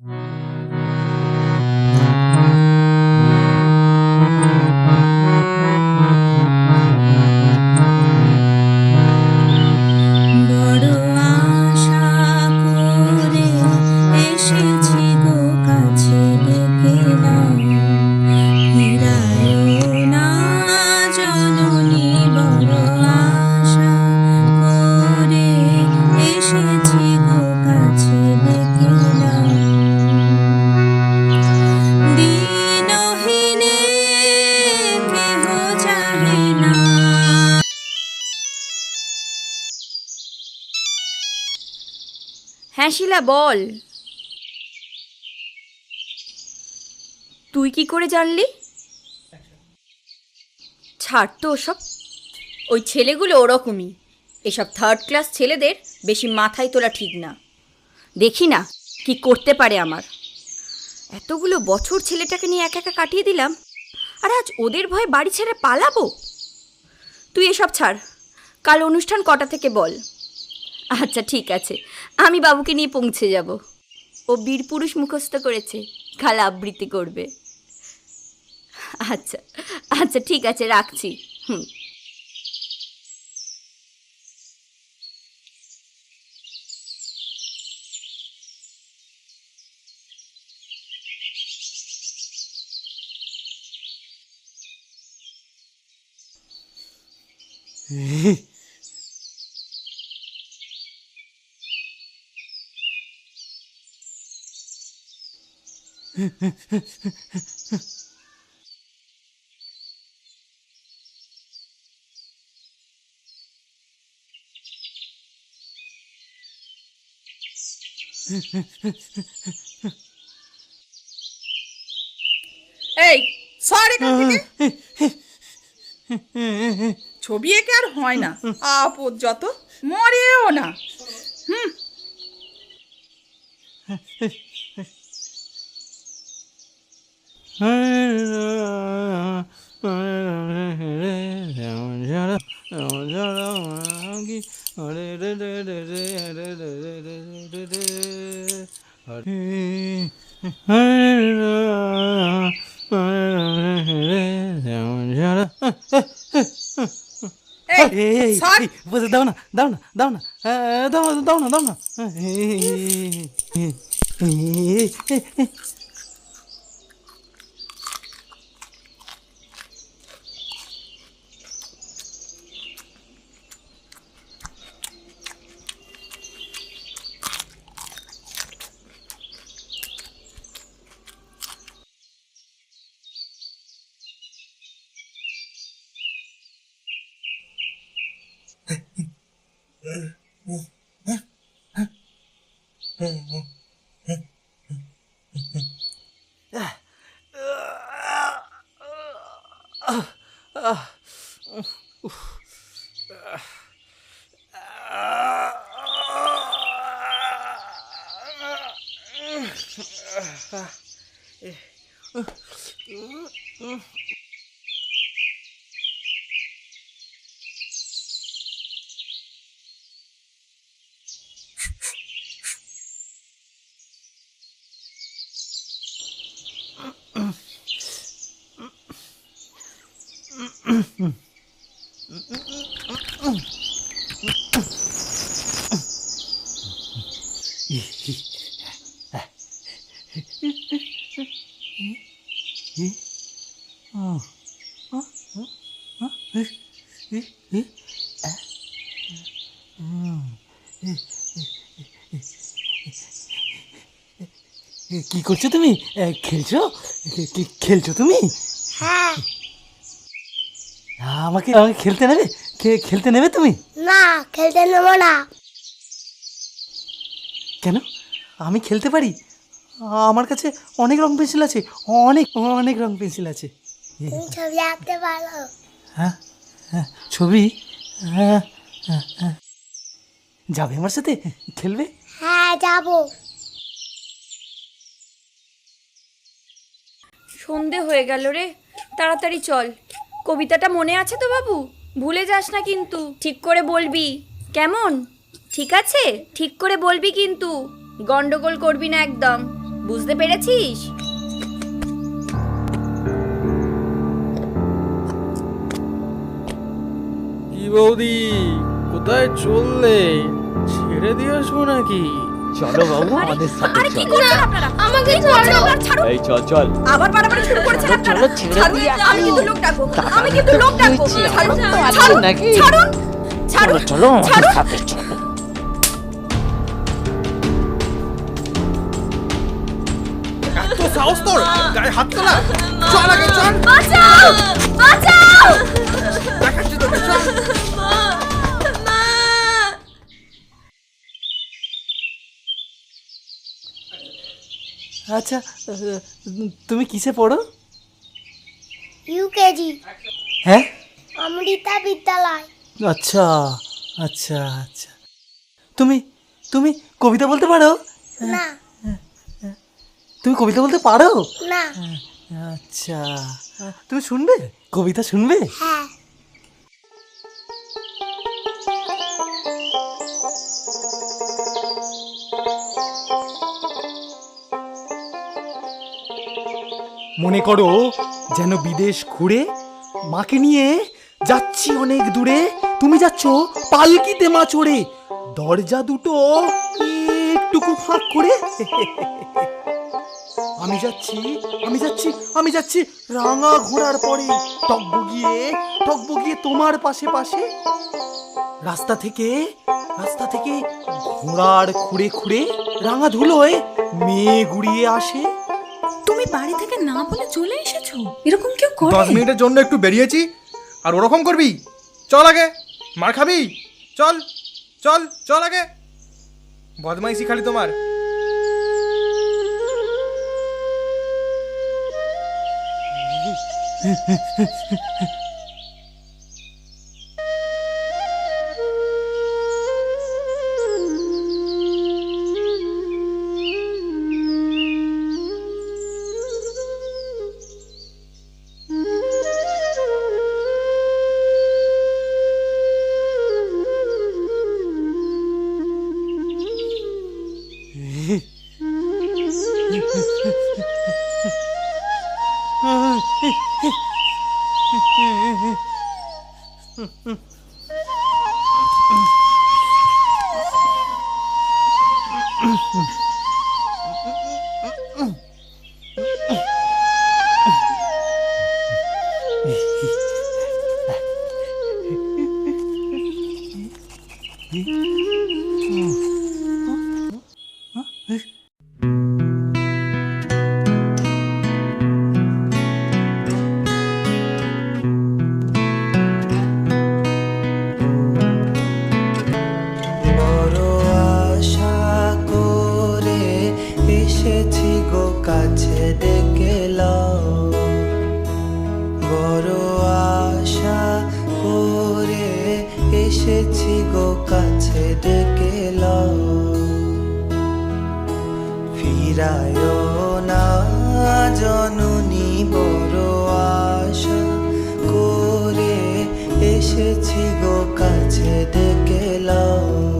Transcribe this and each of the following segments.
বড় আশা করে এসেছি। হ্যাঁ শিলা, বল। তুই কি করে জানলি? ছাড় তো ওসব। ওই ছেলেগুলো ওরকমই। এসব থার্ড ক্লাস ছেলেদের বেশি মাথায় তোলা ঠিক না। দেখি না কি করতে পারে আমার। এতগুলো বছর ছেলেটাকে নিয়ে একা একা কাটিয়ে দিলাম, আর আজ ওদের ভয়ে বাড়ি ছেড়ে পালাবো? তুই এসব ছাড়। কাল অনুষ্ঠান কটা থেকে বল? আচ্ছা ঠিক আছে। আমি বাবুকে নিয়ে পৌঁছে যাব। ও বীর পুরুষ মুখস্থ করেছে কাল আবৃত্তি করবে। আচ্ছা আচ্ছা ঠিক আছে, রাখছি। হুম। এই সর ছবি এঁকে আর হয় না। আপদ যত মরেও না। এই এই সর বসে দাও না দাও না দাও না আহ, দাও না দাও না দাও না 아, 예, 어. কি করছ তুমি এ, খেলছো এ, কি খেলছো তুমি হ্যাঁ আমাকে আমাকে খেলতে নেবে? খেলতে নেবে তুমি? না খেলতে নেব না। কেন? আমি খেলতে পারি? আমার কাছে অনেক রং পেন্সিল আছে অনেক অনেক রং পেন্সিল আছে। ছবি আঁকতে পারো। হ্যাঁ হ্যাঁ ছবি? হ্যাঁ হ্যাঁ, হ্যাঁ। যাবে আমার সাথে? খেলবে? হ্যাঁ যাব। সন্ধে হয়ে গেল রে তাড়াতাড়ি চল। কবিতাটা মনে আছে তো বাবু? ভুলে যাস না কিন্তু। ঠিক করে বলবি। কেমন? ঠিক আছে? ঠিক করে বলবি কিন্তু। গন্ডগোল করবি না একদম। বুঝতে পেরেছিস? কি বৌদি, কোথায় চললে? ছেড়ে দিয়ে আসব নাকি? চলো বাবু আমাদের সাথে আরে কি করছেন আপনারা? আমাকে ছাড়ুন ছাড়ুন। এই চল চল। আবার বাড়াবাড়ি শুরু করেছেন আপনারা? চলো, ছেড়ে আমি কিন্তু লোক ডাকবো। আমি কিন্তু লোক ডাকবো। তো ছাড়ুন নাকি? ছাড়ুন ছাড়ুন চলো আমাদের সাথে চলো। এত সাহস তোর গায়ে হাত তোলা। চল আগে চল। বাঁচাও বাঁচাও। আচ্ছা তুমি কিসে পড়ো? ইউকেজি হ্যাঁ? অমৃতা বিদ্যালয়। আচ্ছা আচ্ছা আচ্ছা। তুমি তুমি কবিতা বলতে পারো? না। তুমি কবিতা বলতে পারো? না। আচ্ছা। তুমি শুনবে? কবিতা শুনবে? হ্যাঁ। মনে করো যেন বিদেশ ঘুরে মাকে নিয়ে যাচ্ছি অনেক দূরে। তুমি যাচ্ছ পালকিতে মা চড়ে। দরজা দুটো একটুকু ফাঁক করে। আমি যাচ্ছি আমি যাচ্ছি আমি যাচ্ছি রাঙা ঘোড়ার পরে। টকবগিয়ে টকবগিয়ে তোমার পাশে পাশে। রাস্তা থেকে রাস্তা থেকে ঘোড়ার খুঁড়ে খুঁড়ে রাঙা ধুলোয় মেয়ে গুড়িয়ে আসে। তুমি বাড়ি থেকে না বলে চলে এসেছ? এরকম কেউ করে? দশ মিনিটের জন্য একটু বেরিয়েছি, আর ওরকম করবি? চল আগে, মার খাবি? চল চল চল আগে। বদমাইশি খালি তোমার। ফিরায় না জননী বড় করে এসেছি গো কাছে ডেকে লও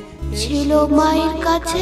ছিল মায়ের কাছে।